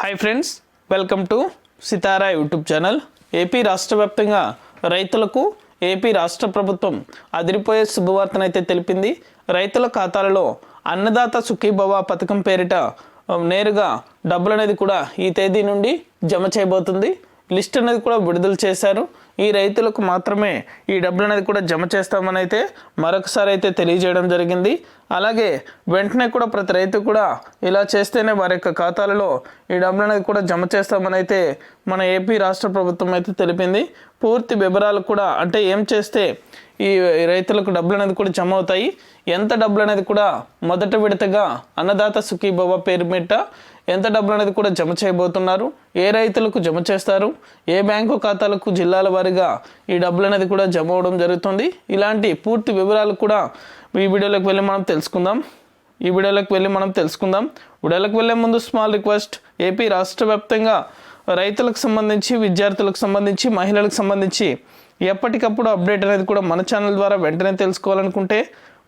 Hi friends welcome to Sitara YouTube channel AP రాష్ట్ర వ్యాప్తంగా రైతులకు ఏపీ రాష్ట్ర ప్రభుత్వం అదిరిపోయే శుభవార్తనైతే తెలిపింది. రైతుల ఖాతాలలో అన్నదాత సుఖీభవ పథకం పేరిట నేరుగా డబ్బులు అనేది కూడా ఈ తేదీ నుండి జమ చేయబోతుంది. లిస్ట్ అనేది కూడా విడుదల చేశారు. ఈ రైతులకు మాత్రమే ఈ డబ్బులు అనేది కూడా జమ చేస్తామని అయితే మరొకసారి అయితే తెలియజేయడం జరిగింది. అలాగే వెంటనే కూడా ప్రతి రైతు కూడా ఇలా చేస్తేనే వారి యొక్క ఖాతాలలో ఈ డబ్బులు అనేది కూడా జమ చేస్తామని అయితే మన ఏపీ రాష్ట్ర ప్రభుత్వం అయితే తెలిపింది. పూర్తి వివరాలు కూడా అంటే ఏం చేస్తే ఈ రైతులకు డబ్బులు అనేది కూడా జమ అవుతాయి? ఎంత డబ్బులు అనేది కూడా మొదట విడతగా అన్నదాత సుఖీభవ పేరు మీద ఎంత డబ్బులు అనేది కూడా జమ చేయబోతున్నారు? ఏ రైతులకు జమ చేస్తారు? ఏ బ్యాంకు ఖాతాలకు జిల్లాల వారీగా ఈ డబ్బులు అనేది కూడా జమ అవడం జరుగుతుంది? ఇలాంటి పూర్తి వివరాలు కూడా ఈ వీడియోలోకి వెళ్ళి మనం తెలుసుకుందాం. ఈ వీడియోలోకి వెళ్ళి మనం తెలుసుకుందాం. వీడియోలకు వెళ్ళే ముందు స్మాల్ రిక్వెస్ట్ ఏపీ రాష్ట్ర వ్యాప్తంగా రైతులకు సంబంధించి విద్యార్థులకు సంబంధించి మహిళలకు సంబంధించి ఎప్పటికప్పుడు అప్డేట్ అనేది కూడా మన ఛానల్ ద్వారా వెంటనే తెలుసుకోవాలనుకుంటే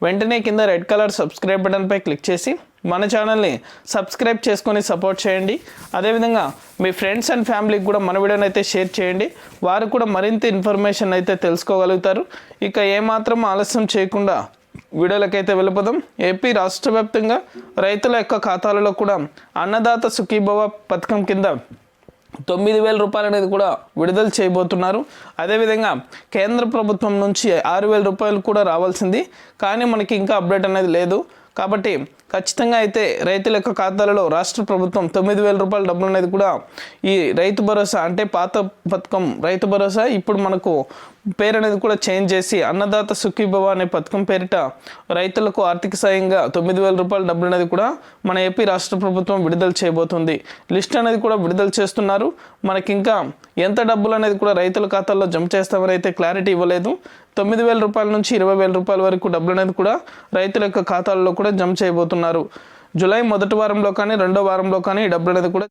వెంటనే కింద రెడ్ కలర్ సబ్స్క్రైబ్ బటన్పై క్లిక్ చేసి మన ఛానల్ని సబ్స్క్రైబ్ చేసుకొని సపోర్ట్ చేయండి. అదేవిధంగా మీ ఫ్రెండ్స్ అండ్ ఫ్యామిలీకి కూడా మన వీడియోని అయితే షేర్ చేయండి. వారు కూడా మరింత ఇన్ఫర్మేషన్ అయితే తెలుసుకోగలుగుతారు. ఇక ఏమాత్రం ఆలస్యం చేయకుండా వీడియోలకైతే వెళ్ళిపోదాం. ఏపీ రాష్ట్ర వ్యాప్తంగా రైతుల యొక్క ఖాతాలలో కూడా అన్నదాత సుఖీభవ పథకం కింద తొమ్మిది వేల రూపాయలు అనేది కూడా విడుదల చేయబోతున్నారు. అదేవిధంగా కేంద్ర ప్రభుత్వం నుంచి ఆరు వేల రూపాయలు కూడా రావాల్సింది. కానీ మనకి ఇంకా అప్డేట్ అనేది లేదు. కాబట్టి ఖచ్చితంగా అయితే రైతుల యొక్క ఖాతాలలో రాష్ట్ర ప్రభుత్వం తొమ్మిది వేల రూపాయల డబ్బులు అనేది కూడా ఈ రైతు భరోసా అంటే పాత పథకం రైతు భరోసా. ఇప్పుడు మనకు పేరు అనేది కూడా చేంజ్ చేసి అన్నదాత సుఖీభవ అనే పథకం పేరిట రైతులకు ఆర్థిక సాయంగా తొమ్మిది వేల రూపాయల డబ్బులు అనేది కూడా మన ఏపీ రాష్ట్ర ప్రభుత్వం విడుదల చేయబోతుంది. లిస్ట్ అనేది కూడా విడుదల చేస్తున్నారు. మనకి ఇంకా ఎంత డబ్బులు అనేది కూడా రైతుల ఖాతాల్లో జమ చేస్తామని అయితే క్లారిటీ ఇవ్వలేదు. తొమ్మిది వేల రూపాయల నుంచి ఇరవై వేల రూపాయల వరకు డబ్బులు అనేది కూడా రైతుల యొక్క ఖాతాల్లో కూడా జమ చేయబోతున్నారు. జూలై మొదటి వారంలో కానీ రెండో వారంలో కానీ ఈ డబ్బులు అనేది కూడా